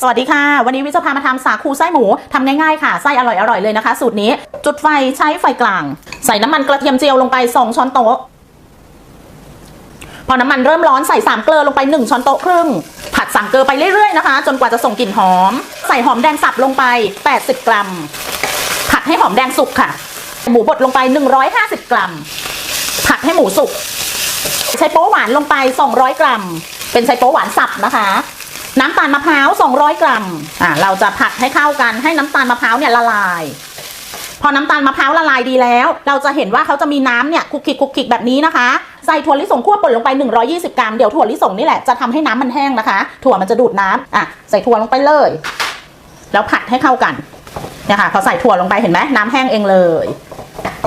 สวัสดีค่ะ วันนี้วิจะพามาทำสาคูไส้หมูทำง่ายๆค่ะ ไส้อร่อยๆเลยนะคะ สูตรนี้ จุดไฟใช้ไฟกลาง ใส่น้ำมันกระเทียมเจียวลงไป 2 ช้อนโต๊ะ พอน้ำมันเริ่มร้อนใส่สามเกลือลงไป 1 ช้อนโต๊ะครึ่ง ผัดสามเกลือไปเรื่อยๆนะคะ จนกว่าจะส่งกลิ่นหอม ใส่หอมแดงสับลงไป 80 กรัม ผัดให้หอมแดงสุกค่ะ หมูบดลงไป 150 กรัม ผัดให้หมูสุก ใช้โป๊หวานลงไป 200 กรัม เป็นใช้โป๊หวานสับนะคะ น้ำตาลมะพร้าว 200 กรัม อ่าเราจะผัดให้เข้ากันให้น้ำตาลมะพร้าวเนี่ยละลาย พอน้ำตาลมะพร้าวละลายดีแล้ว เราจะเห็นว่าเขาจะมีน้ำเนี่ยคุกคิกคุกคิกแบบนี้นะคะ ใส่ถั่วลิสงคั่วป่นลงไป 120 กรัม เดี๋ยวถั่วลิสงนี่แหละจะทำให้น้ำมันแห้งนะคะ ถั่วมันจะดูดน้ำอะใส่ถั่วลงไปเลย แล้วผัดให้เข้ากันเนี่ยค่ะพอใส่ถั่วลงไปเห็นไหมน้ำแห้งเองเลย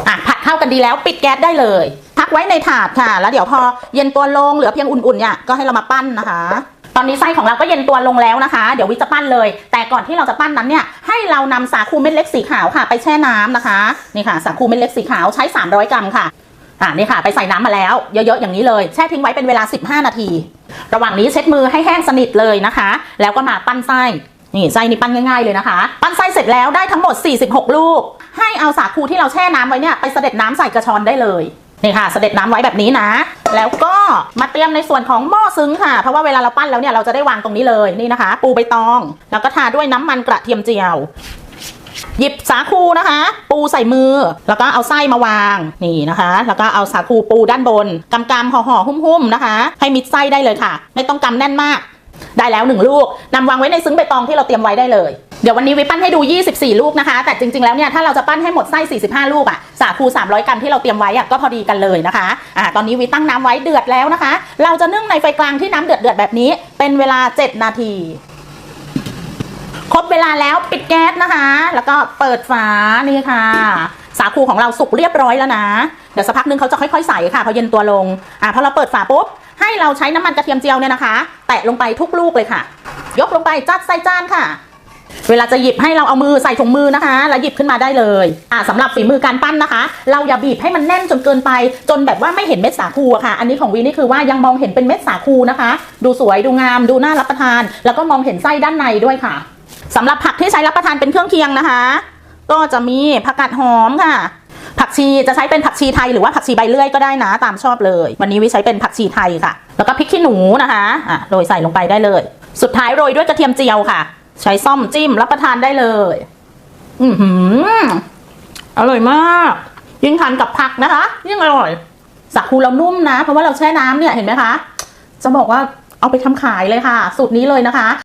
อะผัดเข้ากันดีแล้วปิดแก๊สได้เลยพักไว้ในถาดค่ะ แล้วเดี๋ยวพอเย็นตัวลงเหลือเพียงอุ่นๆเนี่ยก็ให้เรามาปั้นนะคะ ตอนนี้ไส้ของเราก็เย็นตัวลงแล้วนะคะ เดี๋ยววิจะปั้นเลย แต่ก่อนที่เราจะปั้นนั้นเนี่ย ให้เรานำสาคูเม็ดเล็กสีขาวค่ะ ไปแช่น้ำนะคะ นี่ค่ะ สาคูเม็ดเล็กสีขาวใช้ 300 กรัมค่ะอ่านี่ค่ะ ไปใส่น้ำมาแล้ว เยอะๆอย่างนี้เลย แช่ทิ้งไว้เป็นเวลา 15 นาที ระหว่างนี้เช็ดมือให้แห้งสนิทเลยนะคะ แล้วก็มาปั้นไส้นี่ไส้นี่ปั้นง่ายๆเลยนะคะ ปั้นไส้เสร็จแล้วได้ทั้งหมด 46 ลูก ให้เอาสาคูที่เราแช่น้ำไว้เนี่ยไปเสด็จน้ำใส่กระชอนได้เลยนี่ค่ะ เสด็จน้ำไว้แบบนี้นะ แล้วก็มาเตรียมในส่วนของหม้อ ซึ้งค่ะ เพราะว่าเวลาเราปั้นแล้วเนี่ยเราจะได้วางตรงนี้เลยนี่นะคะ ปูใบตอง แล้วก็ทาด้วยน้ำมันกระเทียมเจียว หยิบสาคูนะคะ ปูใส่มือ แล้วก็เอาไส้มาวางนี่นะคะ แล้วก็เอาสาคูปูด้านบนกำกำห่อห่อๆหุ้มๆนะคะ ให้มิดไส้ได้เลยค่ะ ไม่ต้องกำแน่นมาก ได้แล้วหนึ่งลูกนำวางไว้ในซึ้งใบตองที่เราเตรียมไว้ได้เลย เดี๋ยววันนี้วิปั้นให้ดู 24 ลูกนะคะ แต่จริงๆ แล้วเนี่ยถ้าเราจะปั้นให้หมดไส้ 45 ลูกอะสาคู 300 กรัมที่เราเตรียมไว้อะก็พอดีกันเลยนะคะอ่าตอนนี้วิตั้งน้ำไว้เดือดแล้วนะคะ เราจะนึ่งในไฟกลางที่น้ำเดือดเดือดๆแบบนี้ เป็นเวลา 7 นาที ครบเวลาแล้วปิดแก๊สนะคะ แล้วก็เปิดฝานี่ค่ะ สาคูของเราสุกเรียบร้อยแล้วนะ เดี๋ยวสักพักนึงเขาจะค่อยๆใส่ค่ะพอเย็นตัวลงอะพอเราเปิดฝาปุ๊บให้เราใช้น้ำมันกระเทียมเจียวเนี่ยนะคะ แตะลงไปทุกลูกเลยค่ะ ยกลงไปจัดใส่จานค่ะ เวลาจะหยิบให้เราเอามือใส่ถุงมือนะคะ แล้วหยิบขึ้นมาได้เลยอ่าสำหรับฝีมือการปั้นนะคะ เราอย่าบีบให้มันแน่นจนเกินไป จนแบบว่าไม่เห็นเม็ดสาคูอะค่ะ อันนี้ของวีนี่คือว่ายังมองเห็นเป็นเม็ดสาคูนะคะ ดูสวยดูงามดูน่ารับประทาน แล้วก็มองเห็นไส้ด้านในด้วยค่ะสำหรับผักที่ใช้รับประทานเป็นเครื่องเคียงนะคะ ก็จะมีผักกาดหอมค่ะ ผักชีจะใช้เป็นผักชีไทยหรือว่าผักชีใบเลื่อยก็ได้นะ ตามชอบเลย วันนี้วิใช้เป็นผักชีไทยค่ะ แล้วก็พริกขี้หนูนะคะอะโรยใส่ลงไปได้เลย สุดท้ายโรยด้วยกระเทียมเจียวค่ะ ใช้ซ่อมจิ้มรับประทานได้เลย อือหืออร่อยมาก ยิ่งทานกับผักนะคะ ยิ่งอร่อยสาคูเรานุ่มนะ เพราะว่าเราแช่น้ำเนี่ยเห็นไหมคะ จะบอกว่าเอาไปทำขายเลยค่ะ สูตรนี้เลยนะคะ